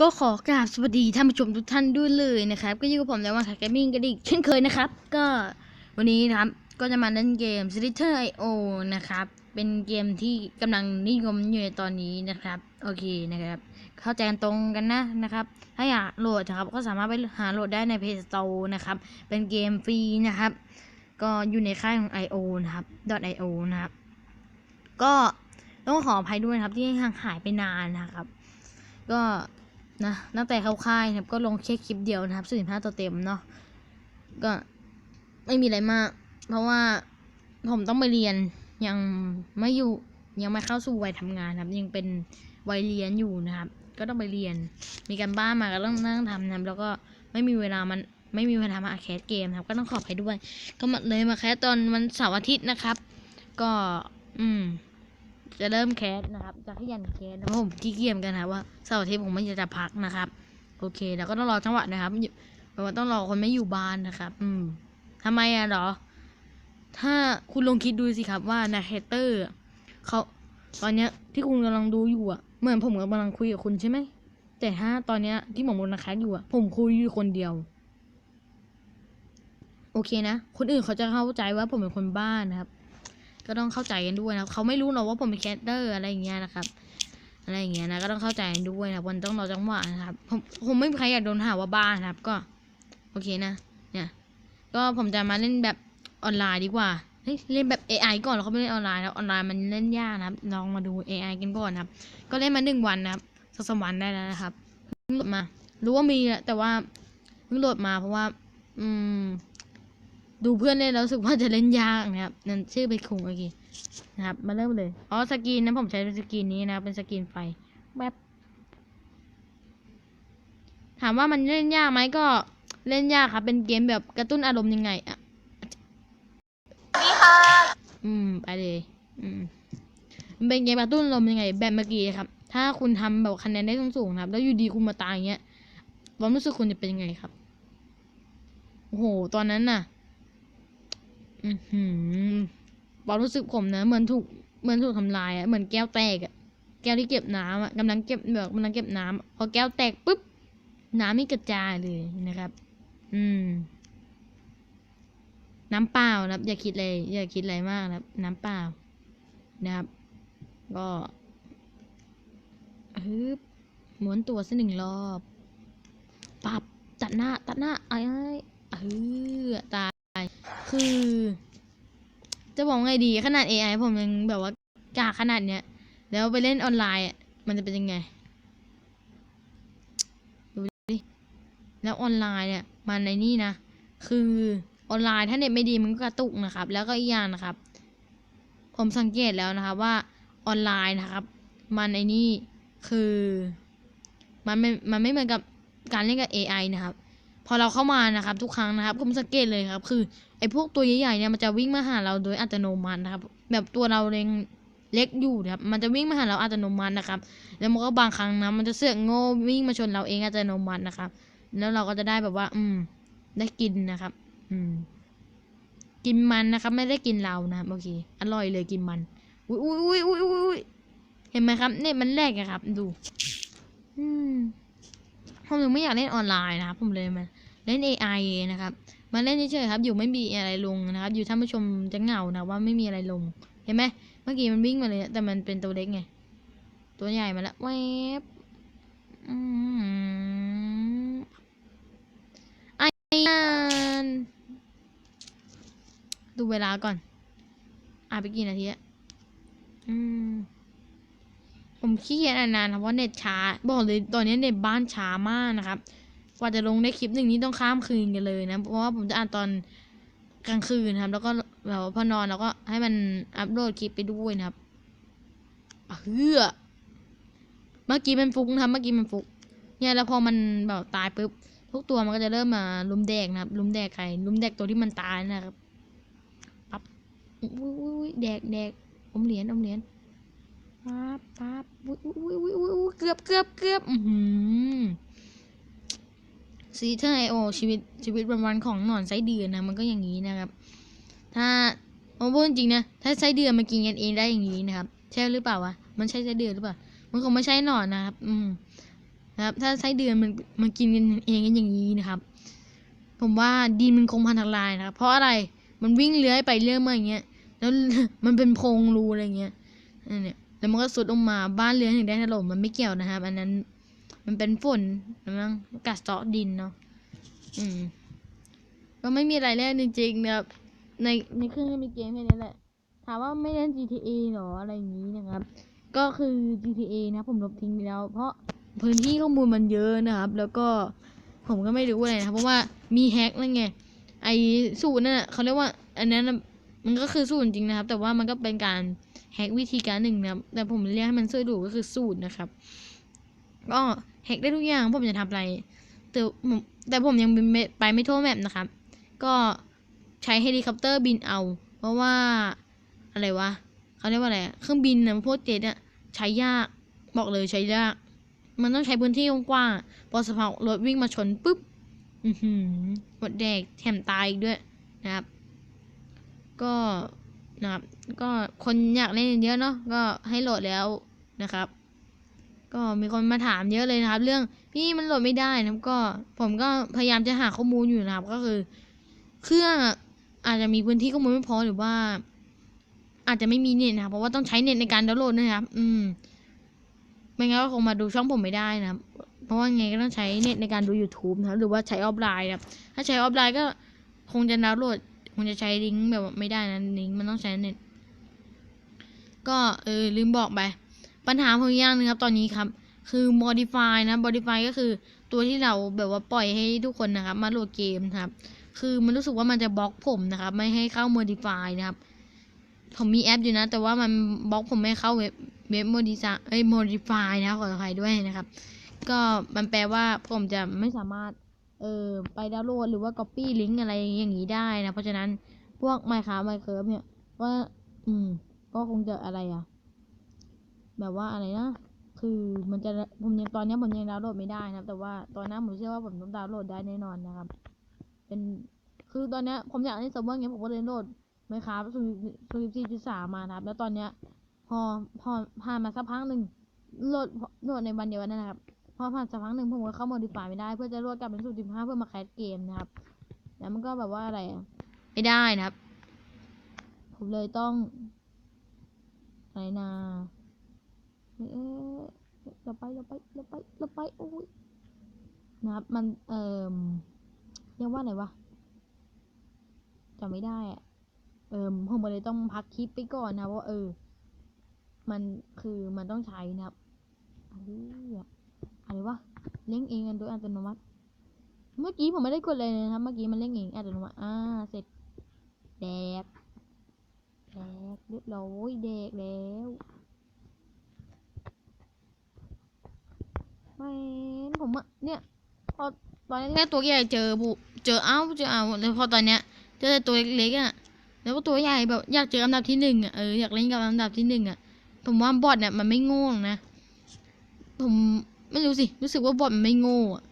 ก็ขอกราบสวัสดีท่านผู้ชมทุกท่านด้วยเลยนะครับ ก็อยู่กับผมแล้วว่าแกมิ่งกันอีกเช่นเคยนะครับ ก็วันนี้นะครับก็จะมาเล่นเกม s l i t t e r IO นะครับ เป็นเกมที่กำลังนิยมอยู่ในตอนนี้นะครับ โอเคนะครับ เข้าใจกันตรงกันนะนะครับ ถ้าอยากโหลดนะครับ ก็สามารถไปหาโหลดได้ใน Play Store นะครับ เป็นเกมฟรีนะครับ ก็อยู่ในค่ายของ IO นะครับ .io นะครับ ก็ต้องขออภัยด้วยนะครับที่ห่างหายไปนานนะครับ ก็ นะตั้งแต่เข้าค่ายนะครับก็ลงแค่คลิปเดียวนะครับสี่สิบห้าตัวเต็มเนาะก็ไม่มีอะไรมาก เพราะว่าผมต้องไปเรียนยังไม่อยู่ยังไม่เข้าสู่วัยทำงานครับ ยังเป็นวัยเรียนอยู่นะครับ ก็ต้องไปเรียน มีการบ้านมาก็ต้องนั่งทำนะครับแล้วก็ไม่มีเวลามันไม่มีเวลามาแคสเกมนะครับ ก็ต้องขออภัยด้วย ก็มาเลยมาแคสตอนวันเสาร์อาทิตย์นะครับ ก็ อืม จะเริ่มแคสนะครับจะขยันแคสนะผมขี้เกียจเหมือนกันนะว่าเสาร์อาทิตย์ผมไม่จะพักนะครับ โอเค แล้วก็ต้องรอจังหวะนะครับอยู่เพราะว่าต้องรอคนไม่อยู่บ้านนะครับ อืมทำไมอะหรอ ถ้าคุณลองคิดดูสิครับว่านาแคเตอร์เขาตอนเนี้ยที่คุณกำลังดูอยู่อะเหมือนผมกำลังคุยกับคุณใช่ไหมแต่ถ้าตอนเนี้ยที่ผมบนนาแคสอยู่อะผมคุยอยู่คนเดียว โอเคนะ คนอื่นเขาจะเข้าใจว่าผมเป็นคนบ้านนะครับ ก็ต้องเข้าใจกันด้วยนะครับเขาไม่รู้หรอกว่าผมเป็นแคสเตอร์อะไรอย่างเงี้ยนะครับ อะไรอย่างเงี้ยนะก็ต้องเข้าใจกันด้วยนะวันต้องรอจังหวะนะครับผมผมไม่มีใครอยากโดนหาว่าบ้านะครับ ก็ โอเคนะ เนี่ย ก็ผมจะมาเล่นแบบออนไลน์ดีกว่าเฮ้ยเล่นแบบ AI ก่อนแล้วเขาไม่เล่นออนไลน์แล้วออนไลน์มันเล่นยากนะครับลองมาดู AI กันก่อนนะครับ ก็เล่นมาหนึ่งวันนะครับสองสามวันได้แล้วนะครับเพิ่งโหลดมา รู้ว่ามีแหละแต่ว่าเพิ่งโหลดมาเพราะว่า อืม ดูเพื่อนเล่นแล้วรู้สึกว่าจะเล่นยากนะครับ นั่นชื่อไปคุงโอเคนะครับ มาเริ่มเลย อ๋อสกรีนนะผมใช้เป็นสกรีนนี้นะครับเป็นสกรีนไฟแบบถามว่ามันเล่นยากไหมก็เล่นยากครับ เป็นเกมแบบกระตุ้นอารมณ์ยังไงอะนี่ค่ะ อืมไปเลยอืมมันเป็นเกมกระตุ้นอารมณ์ยังไง แบบเมื่อกี้ครับ ถ้าคุณทำแบบคะแนนได้สูงๆนะครับ แล้วอยู่ดีคุณมาตายอย่างเงี้ยความรู้สึกคุณจะเป็นยังไงครับ โอ้โห ตอนนั้นน่ะ อือหือความรู้สึกผมนะ เหมือนถูกเหมือนถูกทำลายอะเหมือนแก้วแตกอะแก้วที่เก็บน้ำอะกำลังเก็บแบบกำลังเก็บน้ำพอแก้วแตกปุ๊บน้ำนี่กระจายเลยนะครับ อืม น้ำเปล่านะครับ อย่าคิดเลย อย่าคิดอะไรมากนะครับ น้ำเปล่านะครับ ก็ฮึบม้วนตัวสักหนึ่งรอบ ปับ ตัดหน้า ตัดหน้าไอ้ไอ้เออตา คือ จะบอกไงดีขนาด AI ผมยังแบบว่ากากขนาดเนี้ย แล้วไปเล่นออนไลน์มันจะเป็นยังไง ดูดิ แล้วออนไลน์เนี่ยมันในนี่นะ คือออนไลน์ถ้าเน็ตไม่ดีมันก็กระตุกนะครับ แล้วก็อีกอย่างนะครับ ผมสังเกตแล้วนะครับว่าออนไลน์นะครับ มันไอ้นี่คือ มันไม่ มันไม่เหมือนกับการเล่นกับ AI นะครับ พอเราเข้ามานะครับทุกครั้งนะครับผมสังเกตเลยครับ คือไอ้พวกตัวใหญ่ๆเนี่ยมันจะวิ่งมาหาเราโดยอัตโนมัตินะครับ แบบตัวเราเล็งเล็กอยู่นะครับ มันจะวิ่งมาหาเราอัตโนมัตินะครับ แล้วมันก็บางครั้งนะมันจะเสือกโง่วิ่งมาชนเราเองอัตโนมัตินะครับ แล้วเราก็จะได้แบบว่า อืม ได้กินนะครับ อืม กินมันนะครับ ไม่ได้กินเรานะครับโอเคอร่อยเลยกินมันอุ้ยอุ้ยอุ้ยอุ้ยอุ้ยเห็นไหมครับเนี่ยมันแรกอะครับ ดู อืม ผมถึงไม่อยากเล่นออนไลน์นะครับผมเลยมาเล่น AI นะครับมาเล่นเฉยๆครับ อยู่ไม่มีอะไรลงนะครับ อยู่ท่านผู้ชมจะเหงานะว่าไม่มีอะไรลง เห็นไหมเมื่อกี้มันวิ่งมาเลย แต่มันเป็นตัวเล็กไง ตัวใหญ่มาแล้วแวบอืมไอ้ยานดูเวลาก่อน อ่านไปกี่นาทีอะอืม ผมขี้เกียจอ่านนานครับว่าเน็ตช้า บอกเลยตอนนี้เน็ตบ้านช้ามากนะครับ กว่าจะลงได้คลิปหนึ่งนี่ต้องข้ามคืนกันเลยนะ เพราะว่าผมจะอ่านตอนกลางคืนครับ แล้วก็แบบพอนอนแล้วก็ให้มันอัปโหลดคลิปไปด้วยนะครับเฮือเมื่อกี้มันฟุกนะครับ เมื่อกี้มันฟุก เนี่ยแล้วพอมันแบบตายปุ๊บทุกตัวมันก็จะเริ่มมาลุมแดกนะครับ ลุมแดกใครลุมแดกตัวที่มันตายนะครับปั๊บอุ้ยอุ้ยอุ้ยแดกแดกอมเหรียญอมเหรียญ ปั๊บปั๊บอุ้ยอุ้ยอุ้ยอุ้ยอุ้ยเกือบเกือบเกือบอือหือซีเทอร์ไอโอชีวิตชีวิตวันๆของหนอนไส้เดือนนะมันก็อย่างนี้นะครับ ถ้าผมพูดจริงนะถ้าไส้เดือนมากินกันเองได้อย่างนี้นะครับ ใช่หรือเปล่าวะมันใช่ไส้เดือนหรือเปล่ามันคงไม่ใช่หนอนนะครับ อืมนะครับ ถ้าไส้เดือนมันมันกินกันเองกันอย่างนี้นะครับ ผมว่าดินมันคงพังทลายนะครับ เพราะอะไรมันวิ่งเลื้อยไปเรื่อยมาอย่างเงี้ยแล้วมันเป็นโพรงรูอะไรเงี้ยนั่นเนี่ย แล้วมันก็สุดลงมาบ้านเรือนถึงได้ถล่มมันไม่เกี่ยวนะครับ อันนั้นมันเป็นฝนมั้งกัดเซาะดินเนาะอืม ก็ไม่มีอะไรเล่นจริงๆนะครับในในเครื่องก็มีเกมแค่นี้แหละ ถามว่าไม่เล่น GTA หรออะไรอย่างนี้นะครับ ก็คือ GTA นะผมลบทิ้งไปแล้ว เพราะพื้นที่ข้อมูลมันเยอะนะครับ แล้วก็ผมก็ไม่รู้อะไรนะเพราะว่ามีแฮกนั่นไงไอสูตรนั่นเขาเรียกว่า อันนั้น มันก็คือสูตรจริงนะครับ แต่ว่ามันก็เป็นการแฮกวิธีการหนึ่งนะครับ แต่ผมเรียกให้มันช่วยดูก็คือสูตรนะครับ ก็แฮกได้ทุกอย่างผมจะทำอะไร แต่ผมแต่ผมยังไปไม่ทั่วแมปนะครับ ก็ใช้เฮลิคอปเตอร์บินเอา เพราะว่าอะไรวะเขาเรียกว่าอะไรเครื่องบินนะพวกเจ็ตอะใช้ยากบอกเลยใช้ยาก มันต้องใช้พื้นที่กว้างๆอะพอสภาพรถวิ่งมาชนปุ๊บ อือหือหมดแดกแถมตายอีกด้วยนะครับ ก็นะครับ ก็คนอยากเล่นเยอะเนาะก็ให้โหลดแล้วนะครับ ก็มีคนมาถามเยอะเลยนะครับ เรื่องพี่มันโหลดไม่ได้นะครับ ก็ผมก็พยายามจะหาข้อมูลอยู่นะครับ ก็คือ เครื่องอาจจะมีพื้นที่ข้อมูลไม่พอหรือว่า อาจจะไม่มีเน็ตนะครับเพราะว่าต้องใช้เน็ตในการดาวน์โหลดนะครับ อืมไม่งั้นก็คงมาดูช่องผมไม่ได้นะครับ เพราะว่าไงก็ต้องใช้เน็ตในการดู YouTube นะครับ หรือว่าใช้ออฟไลน์นะครับ ถ้าใช้ออฟไลน์ก็คงจะดาวน์โหลด คงจะใช้ลิงก์แบบว่าไม่ได้นะลิงก์มันต้องใช้เน็ตก็เออลืมบอกไป ปัญหาของอีกอย่างหนึงครับตอนนี้ครับ คือ modify นะ modify ก็คือตัวที่เราแบบว่าปล่อยให้ทุกคนนะครับ มาโหลดเกมครับ คือมันรู้สึกว่ามันจะบล็อกผมนะครับ ไม่ให้เข้า modify นะครับ ผมมีแอปอยู่นะ แต่ว่ามันบล็อกผมไม่เข้าเว็บเว็บ modify เอ้ย modify นะขออภัยด้วยนะครับ ก็มันแปลว่าผมจะไม่สามารถ เออไปดาวน์โหลดหรือว่า copy ลิงก์อะไรอย่างนี้ได้นะ เพราะฉะนั้นพวก Minecraft Minecraft เนี่ยก็อืม ก็คงจะอะไรอะแบบว่าอะไรนะคือมันจะผมยังตอนนี้ผมยังดาวน์โหลดไม่ได้นะแต่ว่าตอนหนั้นผมเชื่อว่าผมต้องดาวน์โหลดได้แน่นอนนะครับ เป็นคือตอนนี้ผมอยากเล่นเซิร์ฟเวอร์เงี้ยผมก็เลยโหลดไมครับสูสูสี่จุดสามมานะครับ แล้วตอนเนี้ยพอพอผ่านมาสักพักหนึ่งโหลดโหลดในวันเดียวกันนั่นนะครับ พอผ่านสักพักหนึ่งผมก็เข้าโมดิฟายไม่ได้ เพื่อจะโหลดกลับเป็นสูตรสิบห้าเพื่อมาแคสเกมนะครับ แล้วมันก็แบบว่าอะไรอะไม่ได้นะครับ ผมเลยต้องอะไรนะเอ๊ะเราไปเราไปเราไปเราไปโอ้ยนะครับมันเอ่อเรียกว่าอะไรวะจำไม่ได้อะเออผมเลยต้องพักคลิปไปก่อนนะเพราะว่าเออ มันคือมันต้องใช้นะครับอะไร อะไรวะเล่งเองกันโดยอัตโนมัติ เมื่อกี้ผมไม่ได้กดเลยนะครับ เมื่อกี้มันเล่งเองอัตโนมัติ อ่า เสร็จ แดก แดกเรียบร้อยแดกแล้วไม่ผมอะเนี่ย พอตอนแรกตัวใหญ่เจอบุ เจอเอ้า เจอเอาแล้วพอตอนเนี้ย เจอแต่ตัวเล็กๆอะแล้วก็ตัวใหญ่แบบอยากเจออันดับที่หนึ่งอะเอออยากเล่นกับอันดับที่หนึ่งอะผมว่าบอทเนี่ยมันไม่โง่นะผม ไม่รู้สิรู้สึกว่าบอทมันไม่โง่อะ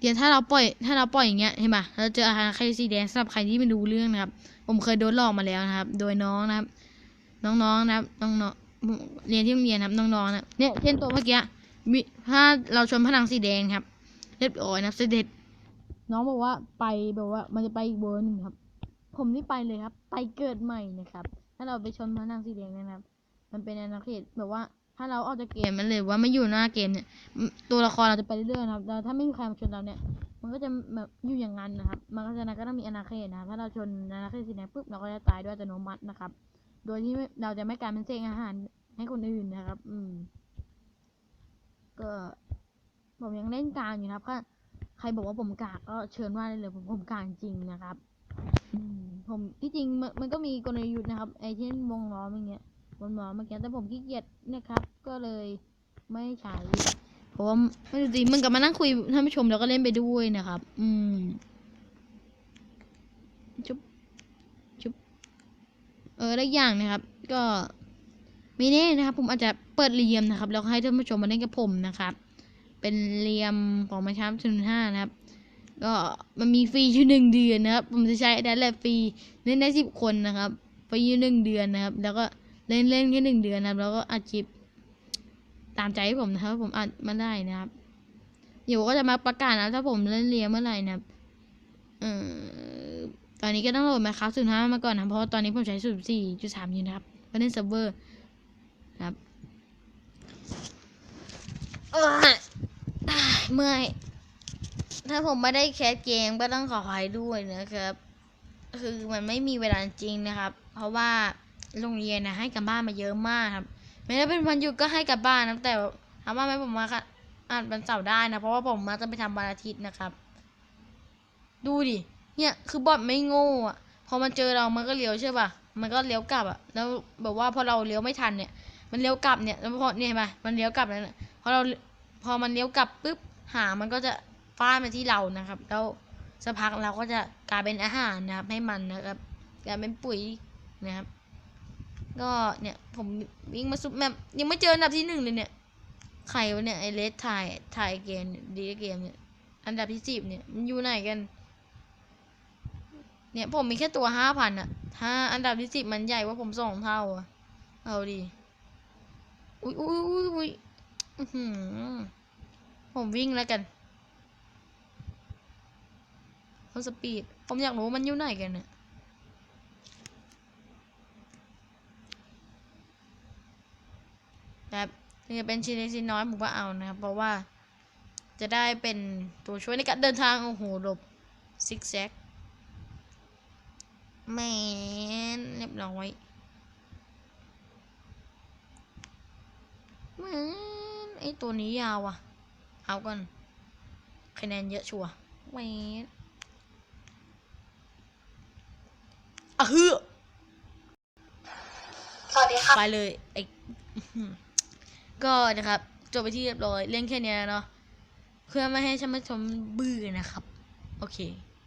เดี๋ยวถ้าเราปล่อย ถ้าเราปล่อยอย่างเงี้ยเห็นปะเราเจออาหารใครสีแดงสำหรับใครที่ไม่รู้เรื่องนะครับ ผมเคยโดนหลอกมาแล้วนะครับ โดยน้องนะครับ น้องๆนะครับน้องๆเรียนที่โรงเรียนครับน้องๆนะเนี่ยเช่นตัวเมื่อกี้มีถ้าเราชนผนังสีแดงครับเรียบร้อยนะเสด็จ น้องบอกว่าไปแบบว่า มันจะไปอีกเวอร์หนึ่งครับ ผมนี่ไปเลยครับ ไปเกิดใหม่นะครับ ถ้าเราไปชนผนังสีแดงนยนะครับ มันเป็นอาณาเขตแบบว่า ถ้าเราออกจากเกมมันเลยว่าไม่อยู่หน้าเกมเนี่ย ตัวละครเราจะไปเรื่อยๆนะครับแต่ถ้าไม่มีใครมาชนเราเนี่ย มันก็จะแบบอยู่อย่างนั้นนะครับ มันก็จะนั้นก็ต้องมีอาณาเขตนะครับถ้าเราชนอาณาเขตสีแดงปุ๊บเราก็จะตายด้วยอัตโนมัตินะครับ โดยที่เราจะไม่กลายเป็นเศษอาหารให้คนอื่นนะครับ อืม ก็ผมยังเล่นกลางอยู่นะครับก็ใครบอกว่าผมกากก็เชิญว่าได้เลยผมผมกางจริงนะครับอืมผมที่จริงมันมันก็มีกลยุทธ์นะครับ ไอเช่นวงล้อมอย่างเงี้ย วงล้อมเมื่อกี้แต่ผมขี้เกียจนะครับ ก็เลยไม่ใช้เพราะว่าไม่รู้สิมันกับมานั่งคุยท่านผู้ชมแล้วก็เล่นไปด้วยนะครับ อืมชุบชุบเออแล้วอย่างนะครับ ก็ไม่แน่นะครับ ผมอาจจะเปิดเรียมนะครับ แล้วให้ท่านผู้ชมมาเล่นกับผมนะครับ เป็นเรียมของมาชามชุนห้านะครับ ก็มันมีฟรีอยู่หนึ่งเดือนนะครับ ผมจะใช้ได้แหละฟรีเล่นได้สิบคนนะครับฟรีอยู่หนึ่งเดือนนะครับ แล้วก็ เล่นเล่นแค่หนึ่งเดือนนะครับแล้วก็อัดคลิปตามใจผมนะครับ ผมอัดมาได้นะครับเดี๋ยวก็จะมาประกาศนะถ้าผมเล่นเรียนเมื่อไหร่นะครับเออตอนนี้ก็ต้องโหลดมาครับศูนย์ห้ามาก่อนนะเพราะตอนนี้ผมใช้ศูนย์สี่จุดสามอยู่นะครับก็เล่นเซิร์ฟเวอร์นะครับเอ้ยเมื่อยถ้าผมไม่ได้แคสเกมก็ต้องขออภัยด้วยนะครับ คือมันไม่มีเวลาจริงนะครับ เพราะว่า โรงเรียนนะให้กลับบ้านมาเยอะมากครับไม่ได้เป็นวันหยุดก็ให้กลับบ้านนะแต่ถามว่าไหมผมมาค่ะอ่านวันเสาร์ได้นะ เพราะว่าผมมาจะไปทำวันอาทิตย์นะครับ ดูดิเนี่ยคือบอทไม่โง่อะพอมันเจอเรามันก็เลี้ยวใช่ป่ะมันก็เลี้ยวกลับอะแล้วแบบว่าพอเราเลี้ยวไม่ทันเนี่ย มันเลี้ยวกลับเนี่ยแล้วพอเนี่ยเห็นปะมันเลี้ยวกลับแล้วพอเราพอมันเลี้ยวกลับปุ๊บหามันก็จะฟาดมาที่เรานะครับ แล้วสักพักเราก็จะกลายเป็นอาหารนะครับ ให้มันนะครับกลายเป็นปุ๋ยนะครับ ก็เนี่ยผมวิ่งมาซุปแมปยังไม่เจออันดับที่หนึ่งเลยเนี่ย ใครวะเนี่ยไอเลสถ่ายถ่ายเกมดีเกมเนี่ย อันดับที่สิบเนี่ยมันอยู่ไหนกัน เนี่ยผมมีแค่ตัวห้าพันอะถ้าอันดับที่สิบมันใหญ่กว่าผมสองเท่าอะเอาดีอุ้ยอุ้ยอุ้ยอุ้ยอื้อหือผมวิ่งแล้วกันเขาสปีด ผมอยากรู้มันอยู่ไหนกันเนี่ย แบบนี่จะเป็นชิ้นเล็กชิ้นน้อยผมก็เอานะครับ เพราะว่าจะได้เป็นตัวช่วยในการเดินทาง โอ้โหหลบซิกแซกแมนเรียบร้อยแมนไอตัวนี้ยาวอะ เอาก่อนคะแนนเยอะชัวร์แมนอะฮือสวัสดีค่ะไปเลยไออื้อหือ ก็นะครับจบไปที่เรียบร้อยเล่นแค่นี้เนาะเพื่อไม่ให้ช่านผู้ชมเบื่อนะครับ โอเค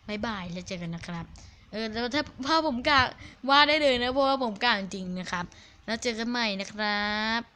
บายบายแล้วเจอกันนะครับ เออแล้วถ้าถ้าผมกลางว่าได้เลยนะเพราะว่าผมกลางจริงนะครับ แล้วเจอกันใหม่นะครับ